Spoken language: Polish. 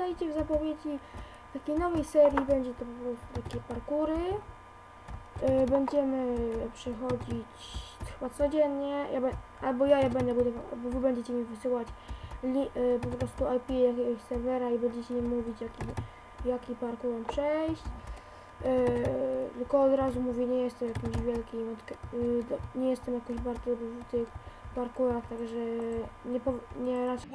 ktajcie w zapowiedzi takiej nowej serii będzie to po prostu takie parkury. E, będziemy przechodzić chyba codziennie, ja albo ja je będę budował, albo wy będziecie mi wysyłać e, po prostu IP jakiegoś serwera i będziecie mi mówić jaki, jaki parkour mam przejść. Y, tylko od razu mówię, nie jestem jakimś wielkim, odk- y, do- nie jestem jakoś bardzo dobry w tych parkurach, także nie, nie raczej...